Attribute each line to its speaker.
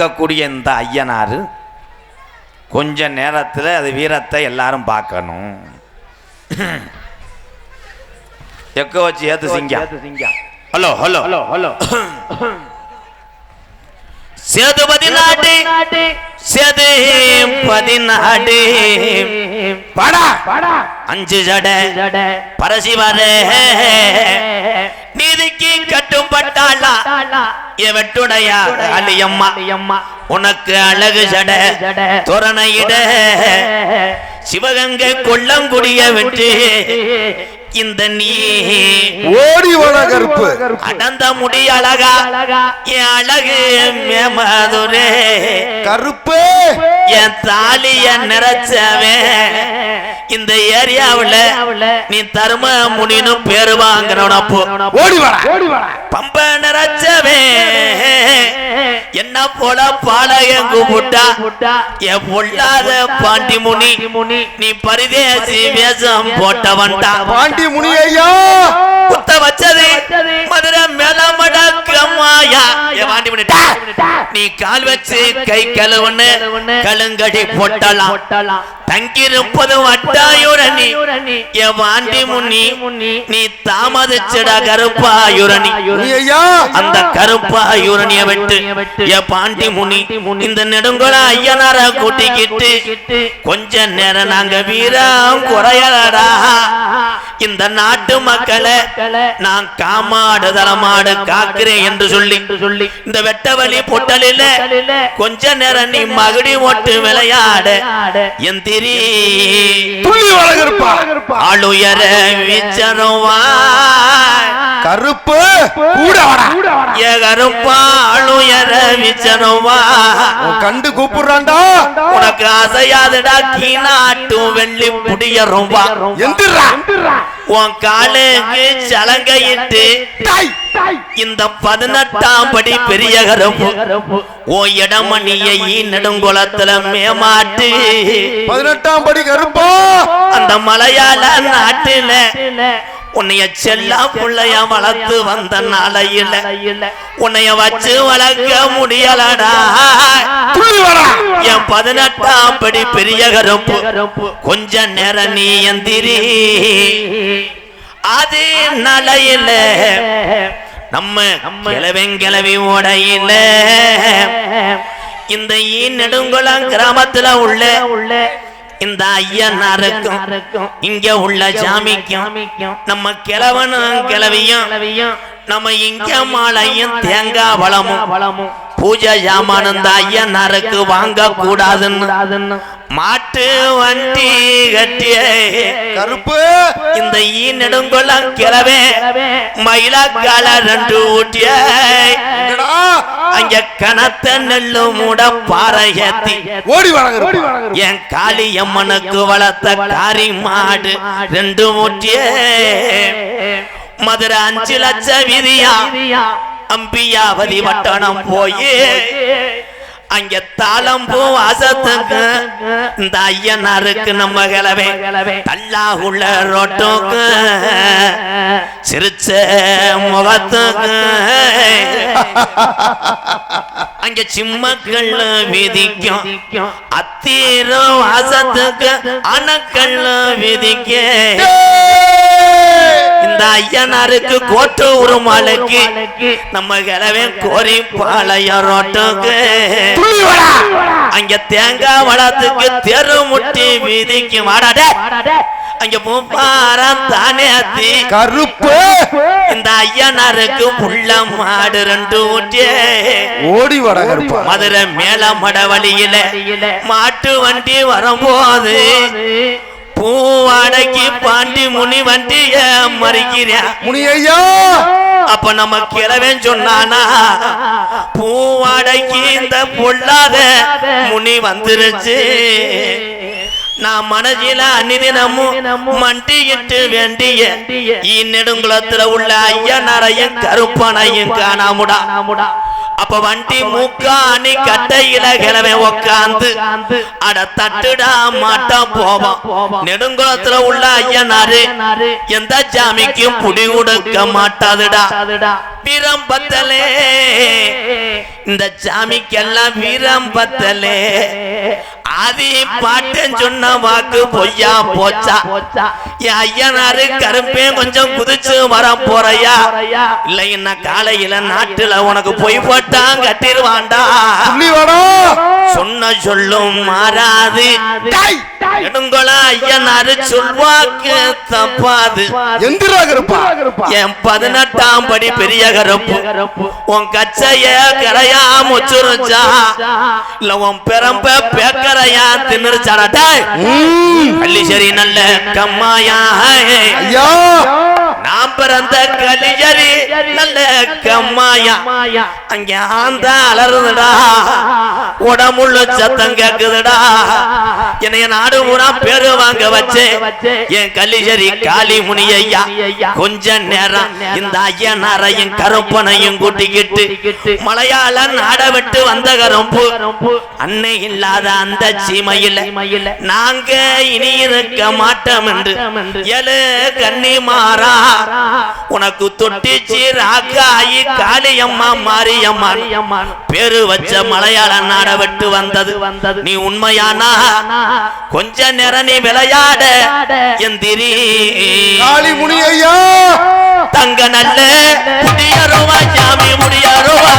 Speaker 1: இருக்கக்கூடிய இந்த ஐயனார் கொஞ்ச நேரத்தில் அது வீரத்தை எல்லாரும் பார்க்கணும். எக்க வச்சு ஏத்து சிங்கம். Hello hello.
Speaker 2: Hello hello.
Speaker 1: Sethupathi நாடு சேதுபதி நாடு படா.
Speaker 2: படா.
Speaker 1: அஞ்சு ஜட.
Speaker 2: ஜட.
Speaker 1: பரசிவரே நீதிக்கு கட்டுப்பட்டாளா இவட்டுடைய அலியம்மா உனக்கு அழகு ஜட.
Speaker 2: ஜட.
Speaker 1: தோரணையிட சிவகங்கை கொல்லங்குடிய விட்டு இந்த நீ.
Speaker 3: ஓடி வர கருப்பு
Speaker 1: அடந்த முடி அழகா
Speaker 2: அழகா.
Speaker 1: என் அழகு மேமதுரே
Speaker 3: கருப்பு.
Speaker 1: என் தாலிய நிறைச்சவே. இந்த ஏரியாவுல நீ தர்ம முனின்னு பேரு வாங்குறவனப்போ
Speaker 3: ஓடி வர
Speaker 2: ஓடி வாடா.
Speaker 1: பம்ப நிறைச்சவே என்ன போல பாளையம் கூப்பிட்டா
Speaker 2: புட்டா
Speaker 1: என் பொல்லாத பாண்டி முனி
Speaker 2: முனி
Speaker 1: நீ பரிதேசி வேஷம் போட்டவன்டா.
Speaker 3: பாண்டி முனி ஐயா!
Speaker 1: குத்த வச்சது மதுரை மேலமடக்கம்மாயா. என் பாண்டி முனி! நீ கால் வச்சு கை கழுவுன்னு கழுங்கடி போட்டலாம்.
Speaker 2: போட்டலாம்
Speaker 1: தங்கியிருப்பது வட்டாயுரணி. என் பாண்டி முனி நீ தாமதிச்சடா கருப்பாயுரணி. அந்த கருப்பாயுரணிய விட்டு. என் பாண்டி முனி இந்த நெடுங்கொல ஐயனார கூட்டிக்கிட்டு கொஞ்ச நேரம் நாங்க வீரம் குறையலடா. இந்த நாட்டு மக்களை நான் காமாடு தலமாடு காக்கிறேன் என்று சொல்லி
Speaker 2: சொல்லி.
Speaker 1: இந்த வெட்டவழி பொட்டலில கொஞ்ச நேரம் நீ மகுடி ஓட்டு விளையாட.
Speaker 3: வர கருப்பா
Speaker 1: ஆளுயர வீச்சருவா
Speaker 3: கருப்பு கண்டு கூப்பிடுறான்டா.
Speaker 1: உனக்கு அசையாதுடா கீநாட்டும் வெள்ளி புடியரும்பா
Speaker 3: எந்திரா.
Speaker 1: உன் காலுக்கு சலங்கையிட்டு. இந்த பதினெட்டாம் படி பெரிய கருப்பு. உன் இடமணியை நெடுங்குளத்துல மேமாட்டு.
Speaker 3: பதினெட்டாம் படி கருப்பா.
Speaker 1: அந்த மலையாள நாட்டுல உன்னைய செல்லா புள்ளைய வளர்த்து வந்த நாளையில உன்னைய வச்சு வளர்க்க முடியலடா. என் பதினெட்டாம் படி பெரிய கருப்பு. கொஞ்ச நேரம் நீ எந்திரி. அது நலையில நம்ம கிளவெங்கிளவி உடையில இந்த ஈ நெடுங்குளம் கிராமத்துல உள்ள இந்த ஐயனாருக்கும் இங்க உள்ள சாமிக்கும் நம்ம கிழவனும் கிளவியும் நம்ம இங்க மாலையும் தேங்காய் வளமும். பூஜை ஜாமான் ஐயனாருக்கு வாங்க கூடாதுன்னு மாட்டு வண்டி கட்டிய
Speaker 3: கருப்பு.
Speaker 1: இந்த ஈ நெடுங்கொள்ளம் கிளவே மயிலாக்கால ரெண்டு ஊட்டிய? அங்க கனத்த நெல்லு மூட பாறை ஏத்தி
Speaker 3: ஓடி
Speaker 1: என் காளியம்மனுக்கு வளர்த்த காரி மாடு ரெண்டு முட்டிய மதுரை அஞ்சு லட்சம் விதியா. அம்பியாவதி வட்டணம் போய். அங்க தாளம்பூ வாசத்துக்கு இந்த ஐயனாருக்கு நம்ம கிளவே தல்லாகுள்ள ரோட்டுக்கு சிரிச்ச முகத்துக்கு அங்க சிம்மக்கள் விதிக்கும். அத்தீரம் வாசத்துக்கு அணக்கள் விதிக்க. இந்த ஐயனாருக்கு கோட்டு உருமாளுக்கு நம்ம கிளவே கோரி பாளையம் ரோட்டுக்கு
Speaker 3: துள்ளி வர
Speaker 1: அங்க தேங்காய் வளத்துக்கு தெரு முட்டி வீதிக்கு வாடாடே அங்க பூப்பாரம் தானே அத்தி.
Speaker 3: கருப்பு.
Speaker 1: இந்த ஐயனாருக்கு புள்ள மாடு ரெண்டு ஊட்டியே.
Speaker 3: ஓடி வர கருப்பா.
Speaker 1: மதுரை மேல மட வழியில மாட்டு வண்டி வரும்போது பூவாடைக்கு பாண்டி முனி வண்டிய மறிக்கிறா
Speaker 3: முனி ஐயா
Speaker 1: அப்ப நம்ம கிழவன் சொன்னானா பூவாடைக்கு இந்த பொல்லாத முனி வந்துருச்சு. நான் மனதில அந்நிதினமும் மண்டியிட்டு வேண்டிய இந்நெடுங்குளத்துல உள்ள ஐயனரையும் கருப்பனையும் காணாமுடா. அப்ப வண்டி மூக்காணி கட்டையில கிழமை உக்காந்து அட தட்டுடா மாட்டான் போவான். நெடுங்குளத்துல உள்ள ஐயனாரு எந்த ஜாமிக்கும் புடி கொடுக்க மாட்டாதுடா. வீரம் பத்தலே இந்த ஜாமிக்கெல்லாம் வீரம் பத்தலே ஆதி பாட்டன் சொன்ன வாக்கு பொய்யா போச்சா? என் ஐயனாரு கருப்பே கொஞ்சம் குதிச்சு வர போறையா? இல்ல என்ன காலையில நாட்டுல உனக்கு பொய் போட்டான் கட்டிடுவான்டா. சொன்ன சொல்லும் மாறாது.
Speaker 3: டேய்,
Speaker 1: நெடுங்கொள ஐயனாரு சொல்வாக்கு தப்பாது என் பதினெட்டாம் படி பெரிய கருப்பு. உன் கச்சைய கரையா முச்சுருச்சா? இல்ல உன் பெரம்ப பேக்கரையா தின்னுருச்சாடா? கள்ளிசரி நல்ல கம்மாயா
Speaker 3: ஐயா!
Speaker 1: நான் பிறந்த கலிஜரி நல்ல கம்மாயா. அங்க ஆந்த அலறுதுடா. உடம்புள்ள சத்தம் கேக்குதுடா. என்னைய நாடு பூரா பேரு வாங்க வச்சு. என் கலிஜரி காளி முனி ஐயா கொஞ்ச நேரம் இந்த ஐயனாரையும் கருப்பனையும் கூட்டிக்கிட்டு மலையாள நாட விட்டு வந்த கரும்பு. அன்னை இல்லாத அந்த சீமையில நாங்க இனி இருக்க மாட்டோம் என்று எலு கண்ணி மாறா. உனக்கு தொட்டிச்சு ராக்காயி காளியம்மா மாரியம்மா பேரு வச்ச மலையாள நாட விட்டு வந்தது. நீ உண்மையானா? கொஞ்ச நேரம் நீ விளையாட. எந்திரி.
Speaker 3: காளி முனி ஐயா
Speaker 1: தங்க நல்ல முடியருவா ஜாமி முடியருவா